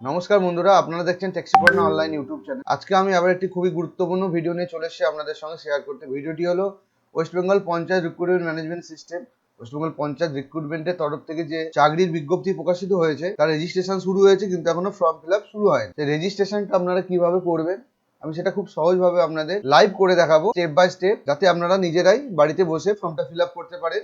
নমস্কার বন্ধুরা, আপনারা দেখছেন ট্যাক্সিপর্না অনলাইন ইউটিউব চ্যানেল আজকে আমি আবার একটি খুবই গুরুত্বপূর্ণ ভিডিও নিয়ে চলে এসেছি আপনাদের সঙ্গে শেয়ার করতে। ভিডিওটি হলো West Bengal panchayat recruitment management system West Bengal panchayat রিক্রুটমেন্টের তরফ থেকে যে চাকরির বিজ্ঞপ্তি প্রকাশিত হয়েছে, তার রেজিস্ট্রেশন শুরু হয়েছে, কিন্তু এখনও ফর্ম ফিল আপ শুরু হয়নি। সেই রেজিস্ট্রেশনটা আপনারা কীভাবে করবেন? আমি সেটা খুব সহজভাবে আপনাদের লাইভ করে দেখাবো স্টেপ বাই স্টেপ যাতে আপনারা নিজেরাই বাড়িতে বসে ফর্মটা ফিল আপ করতে পারেন।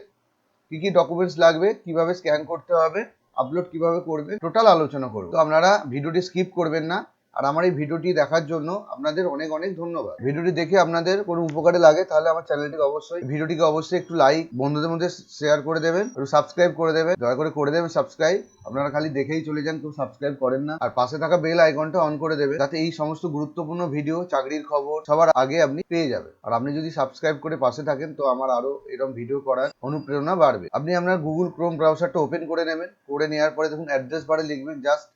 কি কি ডকুমেন্টস লাগবে, কীভাবে স্ক্যান করতে হবে আপলোড কীভাবে করবে টোটাল আলোচনা করব। তো আপনারা ভিডিওটি স্কিপ করবেন না। আর আমার এই ভিডিওটি দেখার জন্য আপনাদের অনেক অনেক ধন্যবাদ। ভিডিওটি দেখে আপনাদের কোনো উপকারে লাগে তাহলে আমার চ্যানেলটিকে অবশ্যই, ভিডিওটিকে অবশ্যই একটু লাইক বন্ধুদের মধ্যে শেয়ার করে দেবেন, একটু সাবস্ক্রাইব করে দেবেন, দয়া করে করে দেবেন সাবস্ক্রাইব আপনারা খালি দেখেই চলে যান, কেউ সাবস্ক্রাইব করেন না। আর পাশে থাকা বেল আইকনটা অন করে দেবেন, যাতে এই সমস্ত গুরুত্বপূর্ণ ভিডিও চাকরির খবর সবার আগে আপনি পেয়ে যাবেন। আর আপনি যদি সাবস্ক্রাইব করে পাশে থাকেন, তো আমার আরও এরকম ভিডিও করার অনুপ্রেরণা বাড়বে। আপনি আপনার গুগল ক্রোম ব্রাউজারটা ওপেন করে নেবেন, করে নেওয়ার পরে দেখুন অ্যাড্রেস বারে লিখবেন just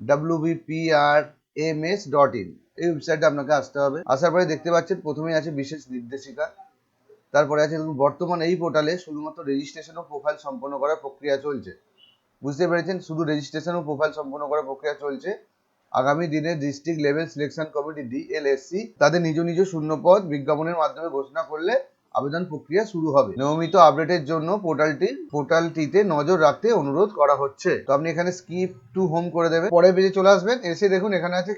WBPR M S dot in এই ওয়েবসাইটে আপনাকে আসতে হবে। আসার পরে দেখতে পাচ্ছেন, প্রথমেই আছে বিশেষ নির্দেশিকা। তারপরে আছে দেখুন, বর্তমান এই পোর্টালে শুধুমাত্র রেজিস্ট্রেশন ও প্রোফাইল সম্পন্ন করার প্রক্রিয়া চলছে। বুঝতে পেরেছেন? শুধু রেজিস্ট্রেশন ও প্রোফাইল সম্পন্ন করার প্রক্রিয়া চলছে। আগামী দিনে district level selection committee DLSC তাদের নিজ নিজ শূন্যপদ বিজ্ঞাপনের মাধ্যমে ঘোষণা করলে আবেদন প্রক্রিয়া শুরু হবে। নিয়মিত আপডেটের জন্য পোর্টালটি, পোর্টালটিতে নজর রাখতে অনুরোধ করা হচ্ছে। তো আপনি এখানে স্কিপ টু হোম করে দেবেন। পরে পেজে চলে আসবেন। এসে দেখুন, এখানে আছে,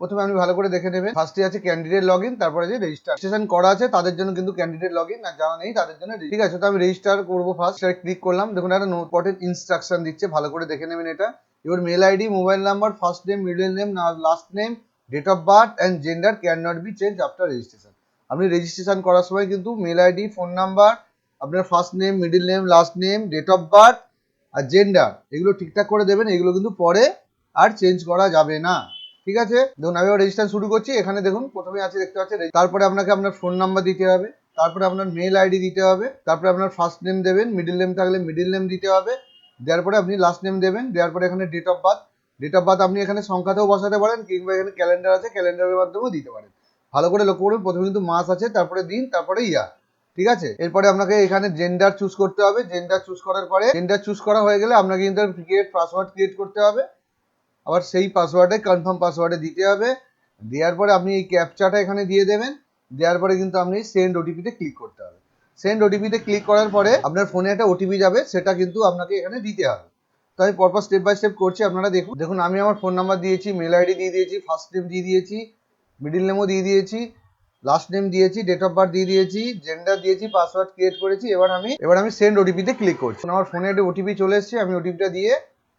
প্রথমে আপনি ভালো করে দেখে নেবেন। ফার্স্টে আছে ক্যান্ডিডেট লগ ইন তারপরে আছে রেজিস্ট্রেশন করা আছে, তাদের জন্য কিন্তু ক্যান্ডিডেট লগ ইন আর যারা নেই, তাদের জন্য ঠিক আছে, তো আমি রেজিস্টার করব ফার্স্ট ক্লিক করলাম। দেখুন, একটা ইম্পর্টেন্ট ইনস্ট্রাকশন দিচ্ছে। ভালো করে দেখে নেবেন এটা। Your mail ID mobile number first name middle name last name date of birth and gender can not be change after registration আপনি রেজিস্ট্রেশন করার সময় কিন্তু মেল আইডি ফোন নাম্বার আপনার first name middle name last name date of birth R gender এগুলো ঠিকঠাক করে দেবেন, এগুলো কিন্তু পরে আর চেঞ্জ করা যাবে না। ঠিক আছে? দেখুন, আমি রেজিস্ট্রেশন শুরু করছি। এখানে দেখুন প্রথমে আছে, দেখতে পাচ্ছেন? তারপরে আপনাকে আপনার ফোন নাম্বার দিতে হবে, তারপরে আপনার মেল আইডি দিতে হবে, তারপরে আপনার ফার্স্ট নেম দেবেন মিডল নেম থাকলে মিডল নেম দিতে হবে, দেওয়ার পরে আপনি লাস্ট নেম দেবেন, দেওয়ার পরে এখানে date of birth date of birth আপনি এখানে সংখ্যাতেও বসাতে পারেন, কিংবা এখানে ক্যালেন্ডার আছে ক্যালেন্ডারের মাধ্যমেও দিতে পারেন। ভালো করে লক্ষ্য করুন, প্রথমে কিন্তু মাস আছে, তারপরে দিন, তারপরে ইয়ার ঠিক আছে? এরপরে আপনাকে এখানে জেন্ডার চুজ করতে হবে জেন্ডার চুজ করার পরে জেন্ডার চুজ করা হয়ে গেলে আপনাকে কিন্তু ক্রিয়েট পাসওয়ার্ড ক্রিয়েট করতে হবে। আবার সেই পাসওয়ার্ডে কনফার্ম পাসওয়ার্ডে দিতে হবে। দেওয়ার পরে আপনি এই ক্যাপচাটা এখানে দিয়ে দেবেন। দেওয়ার পরে কিন্তু আপনি সেন্ড ওটিপিতে ক্লিক করতে হবে। সেন্ড ওটিপিতে ক্লিক করার পরে আপনার ফোনে একটা ওটিপি যাবে, সেটা কিন্তু আপনাকে এখানে দিতে হবে। তো আমি পরপর স্টেপ বাই স্টেপ করছি, আপনারা দেখুন। দেখুন, আমি আমার ফোন নাম্বার দিয়েছি মেল আইডি দিয়ে দিয়েছি ফার্স্ট নেম দিয়ে দিয়েছি মিডিল নেমও দিয়ে দিয়েছি লাস্ট নেম দিয়েছি ডেট অফ বার্থ দিয়ে দিয়েছি জেন্ডার দিয়েছি পাসওয়ার্ড ক্রিয়েট করেছি, এবার আমি এবার আমি সেন্ড ওটিপিতে ক্লিক করছি। আমার ফোনে একটা ওটিপি চলে এসেছে, আমি ওটিপিটা দিয়ে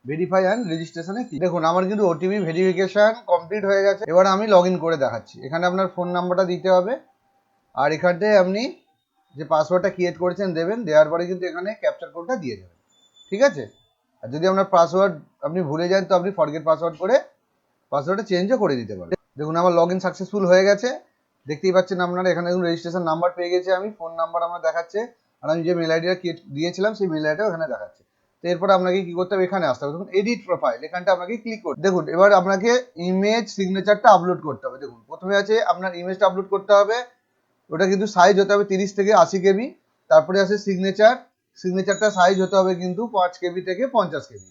ভেরিফাই অ্যান্ড রেজিস্ট্রেশনে দেখুন, আমার কিন্তু ওটিপি ভেরিফিকেশন কমপ্লিট হয়ে গেছে, এবার আমি লগ করে দেখাচ্ছি। এখানে আপনার ফোন নাম্বারটা দিতে হবে, আর এখানটায় আপনি যে পাসওয়ার্ডটা ক্রিয়েট করেছেন দেবেন, দেওয়ার পরে কিন্তু এখানে ক্যাপচার কোডটা দিয়ে দেবেন। ঠিক আছে? আর যদি আপনার পাসওয়ার্ড আপনি ভুলে যান, তো আপনি ফরগেট পাসওয়ার্ড করে পাসওয়ার্ডটা চেঞ্জও করে দিতে পারেন। দেখুন, আমার লগ ইন সাকসেসফুল হয়ে গেছে। দেখতেই পাচ্ছেন আপনারা, এখানে দেখুন রেজিস্ট্রেশন নাম্বার পেয়ে গেছে আমি ফোন নাম্বার আমার দেখাচ্ছে। আর আমি যে মেল আইডিটা দিয়েছিলাম, সেই মেল আইডিটাও এখানে দেখাচ্ছে। তো এরপর আপনাকে কি করতে হবে? এখানে আসতে হবে। দেখুন এডিট প্রোফাইল এখানটা আপনাকে ক্লিক করতে দেখুন, এবার আপনাকে ইমেজ সিগনেচারটা আপলোড করতে হবে। দেখুন, প্রথমে আছে আপনার ইমেজটা আপলোড করতে হবে। ওটা কিন্তু সাইজ হতে হবে তিরিশ থেকে আশি কেবি। তারপরে আছে সিগনেচার সিগনেচারটা সাইজ হতে হবে কিন্তু পাঁচ কেবি থেকে পঞ্চাশ কেবি।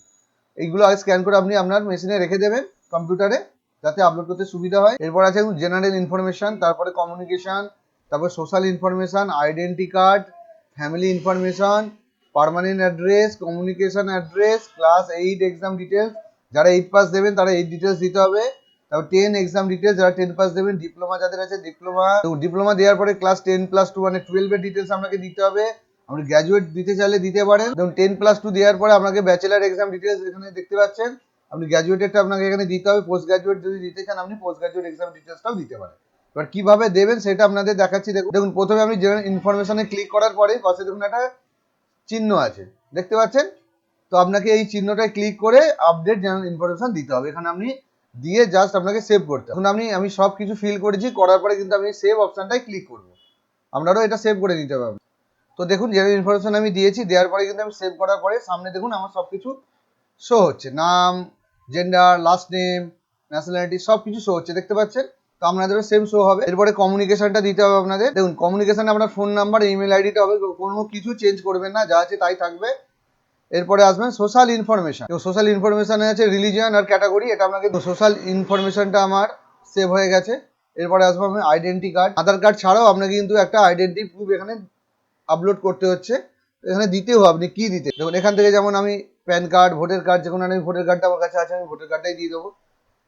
এইগুলো আগে স্ক্যান করে আপনি আপনার মেশিনে রেখে দেবেন কম্পিউটারে যাতে আপলোড করতে সুবিধা হয়। এরপর আছে জেনারেল ইনফরমেশন তারপরে কমিউনিকেশন তারপর social information identity card family information permanent address communication address class eight exam details যারা এইট পাস দেবেন তারা এইট ডিটেলস দিতে হবে। তারপর টেন এক্সাম ডিটেলস যারা টেন পাস দেবেন ডিপ্লোমা যাদের আছে ডিপ্লোমা ডিপ্লোমা দেওয়ার পরে ক্লাস টেন প্লাস টু মানে টুয়েলভের ডিটেলস আপনাকে দিতে হবে। আপনি গ্র্যাজুয়েট দিতে চাইলে দিতে পারেন। যেমন টেন প্লাস টু দেওয়ার পরে আপনাকে ব্যাচেলার এক্সাম ডিটেলস এখানে দেখতে পাচ্ছেন। আপনি গ্র্যাজুয়েটেরটা আপনাকে এখানে দিতে হবে পোস্ট গ্র্যাজুয়েট যদি দিতে চান, আপনি পোস্ট গ্র্যাজুয়েট এক্সাম ডিটেলসটাও দিতে পারেন। এবার কীভাবে দেবেন সেটা আপনাদের দেখাচ্ছি। দেখুন দেখুন, প্রথমে আপনি জেনারেল ইনফরমেশনে ক্লিক করার পরে পাশে দেখুন একটা চিহ্ন আছে। দেখতে পাচ্ছেন? তো আপনাকে এই চিহ্নটায় ক্লিক করে আপডেট জেনারেল ইনফরমেশন দিতে হবে। এখানে আপনি দিয়ে জাস্ট আপনাকে সেভ করতে এখন আপনি, আমি সব কিছু ফিল করেছি, করার পরে কিন্তু আমি সেভ অপশানটাই ক্লিক করব। আপনারও এটা সেভ করে নিতে হবে তো দেখুন জেনারেল ইনফরমেশন আমি দিয়েছি, দেওয়ার পরে কিন্তু আমি সেভ করার পরে সামনে দেখুন আমার সব কিছু শো হচ্ছে। নাম জেন্ডার লাস্ট নেম ন্যাশনালিটি সব কিছু শো হচ্ছে, দেখতে পাচ্ছেন? তো আপনাদেরও সেম শো হবে। এরপরে কমিউনিকেশনটা দিতে হবে আপনাদের। দেখুন কমিউনিকেশনে আপনার ফোন নাম্বার ইমেল আইডিটা হবে, কোনো কিছু চেঞ্জ করবেন না, যা আছে তাই থাকবে। এরপরে আসবেন সোশ্যাল ইনফরমেশন সোশ্যাল ইনফরমেশনে আছে রিলিজিয়ান আর ক্যাটাগরি এটা আপনাকে সোশ্যাল ইনফরমেশনটা আমার সেভ হয়ে গেছে। এরপরে আসব আমি আইডেন্টি কার্ড আধার কার্ড ছাড়াও আপনাকে কিন্তু একটা আইডেন্টি প্রুফ এখানে আপলোড করতে হচ্ছে। এখানে দিতেও আপনি কি দিতে দেখুন, এখান থেকে যেমন আমি প্যান কার্ড, ভোটার কার্ড যে কোনো আমি ভোটার কার্ডটা আমার কাছে আছে, আমি ভোটার কার্ডটাই দিয়ে দেবো।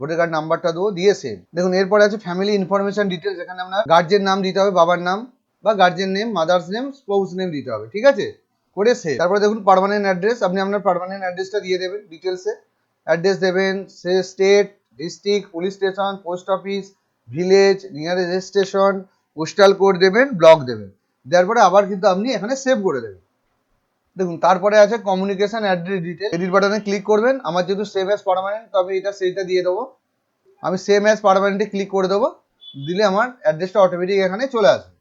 ভোটার কার্ড নাম্বারটা দেবো, দিয়ে সেভ দেখুন, এরপরে আছে ফ্যামিলি ইনফরমেশন ডিটেলস এখানে আপনার গার্জেন নাম দিতে হবে, বাবার নাম বা guardian name mother's name spouse name দিতে হবে, ঠিক আছে? করে সেভ তারপরে দেখুন পারমানেন্ট অ্যাড্রেস আপনি আপনার পার্মানেন্ট অ্যাড্রেসটা দিয়ে দেবেন ডিটেলসে অ্যাড্রেস দেবেন, সে state district police station post office village nearest registration postal code দেবেন ব্লক দেবেন। দেওয়ার পরে আবার কিন্তু আপনি এখানে সেভ করে দেবেন। দেখুন, তারপরে আছে কমিউনিকেশন অ্যাড্রেস ডিটেল এডিট বাটনে ক্লিক করবেন। আমার যেহেতু সেভ অ্যাজ পার্মানেন্ট তবে এটা সেইটা দিয়ে দেবো। আমি সেম অ্যাজ পারমানেন্টে ক্লিক করে দেবো। দিলে আমার অ্যাড্রেসটা অটোমেটিক এখানে চলে আসবে।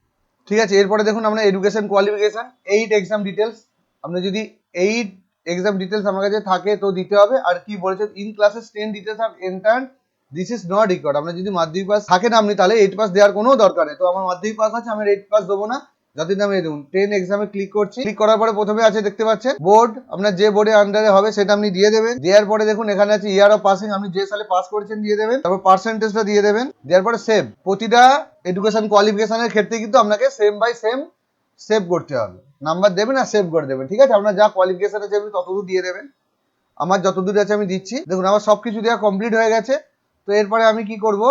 ঠিক আছে, এরপরে দেখুন আমরা education qualification eight exam details আপনি যদি এইট এক্সাম ডিটেলস আমার কাছে থাকে, তো দিতে হবে। আর কি বলেছে? In classes ten details R enter this is not required আপনার যদি মাধ্যমিক পাস থাকে না আপনি, তাহলে এইট পাস দেওয়ার কোনো দরকার নেই। তো আমার মাধ্যমিক পাস আছে, আমি এইট পাস দেবো না। যতদিন আমি দেখুন টেন এক্সামে ক্লিক করছি। ক্লিক করার পরে প্রথমে আছে, দেখতে পাচ্ছেন বোর্ড আপনার যে বোর্ডে আন্ডারে হবে, সেটা আপনি দিয়ে দেবেন। দেওয়ার পরে দেখুন, এখানে আছে ইয়ার অফ পাসিং আপনি যে সালে পাস করেছেন দিয়ে দেবেন। তারপর পার্সেন্টেজটা দিয়ে দেবেন। দেওয়ার পরে সেভ প্রতিটা এডুকেশন কোয়ালিফিকেশনের ক্ষেত্রে কিন্তু আপনাকে সেম বাই সেম সেভ করতে হবে। নাম্বার দেবেন আর সেভ করে দেবেন, ঠিক আছে? আপনার যা কোয়ালিফিকেশন আছে, আপনি ততদূর দিয়ে দেবেন। আমার যতদূর আছে, আমি দিচ্ছি। দেখুন, আমার সব কিছু দেওয়া কমপ্লিট হয়ে গেছে। তো এরপরে আমি কি করব?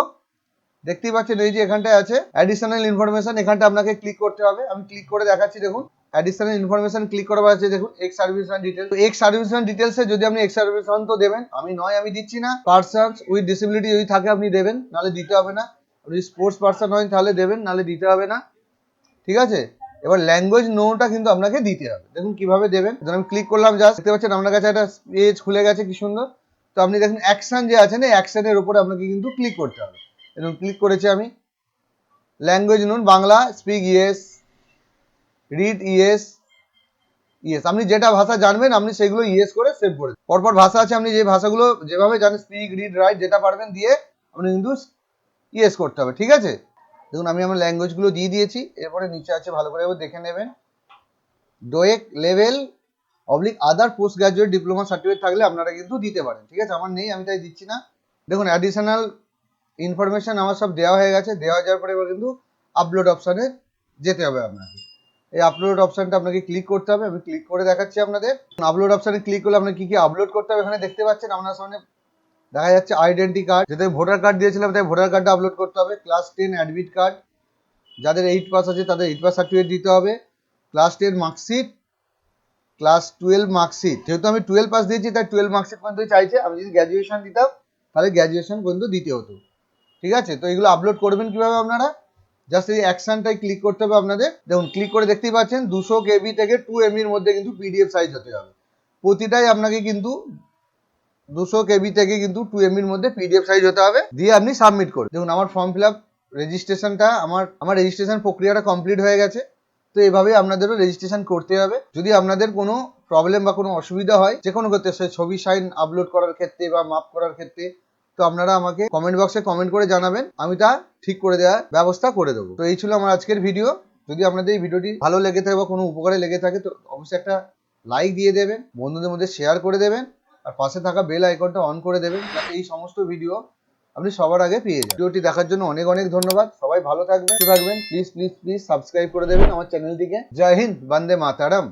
দেখতেই পাচ্ছেন, এই যে এখানটায় আছে অ্যাডিশনাল ইনফরমেশন এখানটা আপনাকে ক্লিক করতে হবে। আমি ক্লিক করে দেখাচ্ছি, দেখুন। অ্যাডিশনাল ইনফরমেশন ক্লিক করার আছে দেখুন ex service details ex service ডিটেলসে যদি আপনি এক্স সার্ভিস তো দেবেন, আমি নয়, আমি দিচ্ছি না। পার্সনস উইথ ডিসেবিলিটি যদি থাকে, আপনি দেবেন, নাহলে দিতে হবে না। যদি স্পোর্টস পার্সন হয় তাহলে দেবেন, নাহলে দিতে হবে না। ঠিক আছে? এবার ল্যাঙ্গুয়েজ নোটা কিন্তু আপনাকে দিতে হবে। দেখুন কীভাবে দেবেন। আমি ক্লিক করলাম জাস্ট দেখতে পাচ্ছেন, আপনার কাছে একটা পেজ খুলে গেছে, কি সুন্দর। তো আপনি দেখুন অ্যাকশন যে আছে না অ্যাকশনের উপরে আপনাকে কিন্তু ক্লিক করতে হবে। এবং ক্লিক করেছি আমি। Language known, Bangla speak yes read yes yes আপনি যেটা ভাষা জানবেন, আপনি সেগুলো ইয়েস করে সেভ করে পরপর ভাষা আছে, আপনি যে ভাষাগুলো যেভাবে জানেন স্পিক রিড রাইট যেটা পারবেন দিয়ে আপনি কিন্তু ইয়েস করতে হবে, ঠিক আছে? দেখুন, আমি আমার ল্যাঙ্গুয়েজগুলো দিয়ে দিয়েছি, এরপরে নিচে আছে, ভালো করে দেখে নেবেন। ডোয়েক level oblique other post graduate diploma certificate থাকলে আপনারা কিন্তু দিতে পারেন, ঠিক আছে? আমার নেই, আমি তাই দিচ্ছি না। দেখুন অ্যাডিশনাল ইনফরমেশন আমার সব দেওয়া হয়ে গেছে। দেওয়া যাওয়ার পরে এবার কিন্তু আপলোড অপশানে যেতে হবে আপনাকে। এই আপলোড অপশানটা আপনাকে ক্লিক করতে হবে। আমি ক্লিক করে দেখাচ্ছি আপনাদের। আপলোড অপশানে ক্লিক করলে আপনাকে কি কি আপলোড করতে হবে এখানে দেখতে পাচ্ছেন আপনার সামনে দেখা যাচ্ছে আইডেন্টি কার্ড যাদের ভোটার কার্ড দিয়েছিলাম, তাই ভোটার কার্ডটা আপলোড করতে হবে। ক্লাস টেন অ্যাডমিট কার্ড যাদের এইট পাস আছে, তাদের এইট পাস সার্টিফিকেট দিতে হবে। Class ten marksheet class twelve marksheet যেহেতু আমি টুয়েলভ পাস দিয়েছি, তাই টুয়েলভ মার্কশিট পর্যন্ত চাইছে। আমি যদি গ্র্যাজুয়েশন দিতাম, তাহলে গ্র্যাজুয়েশন পর্যন্ত দিতে হতো। ঠিক আছে? তো এগুলো আপলোড করবেন কীভাবে আপনারা? জাস্ট এই অ্যাকশনটাই ক্লিক করতে হবে আপনাদের। দেখুন ক্লিক করে দেখতেই পাচ্ছেন, দুশো কেবি থেকে টু এমবির মধ্যে কিন্তু পিডিএফ সাইজ হতে হবে। প্রতিটাই আপনাকে কিন্তু দুশো কেবি থেকে কিন্তু টু এমবির মধ্যে পিডিএফ সাইজ হতে হবে। দিয়ে আপনি সাবমিট করুন। দেখুন, আমার ফর্ম ফিল আপ রেজিস্ট্রেশনটা আমার আমার রেজিস্ট্রেশন প্রক্রিয়াটা কমপ্লিট হয়ে গেছে। তো এভাবেই আপনাদেরও রেজিস্ট্রেশন করতে হবে। যদি আপনাদের কোনো প্রবলেম বা কোনো অসুবিধা হয় যে কোনো ক্ষেত্রে, সে ছবি সাইন আপলোড করার ক্ষেত্রে বা মাপ করার ক্ষেত্রে তো আপনারা আমাকে কমেন্ট বক্সে কমেন্ট করে জানাবেন। আমি তা ঠিক করে দেওয়ার ব্যবস্থা করে দেবো। তো এই ছিল আমার আজকের ভিডিও যদি আপনাদের এই ভিডিওটি ভালো লেগে থাকে বা কোনো উপকারে লেগে থাকে, তো অবশ্যই একটা লাইক দিয়ে দেবেন, বন্ধুদের মধ্যে শেয়ার করে দেবেন, আর পাশে থাকা বেল আইকনটা অন করে দেবেন, যাতে এই সমস্ত ভিডিও আপনি সবার আগে পেয়ে যান। ভিডিওটি দেখার জন্য অনেক অনেক ধন্যবাদ। সবাই ভালো থাকবেন থাকবেন। প্লিজ প্লিজ প্লিজ সাবস্ক্রাইব করে দেবেন আমার চ্যানেলটিকে জয় হিন্দ, বন্দে মাতারাম।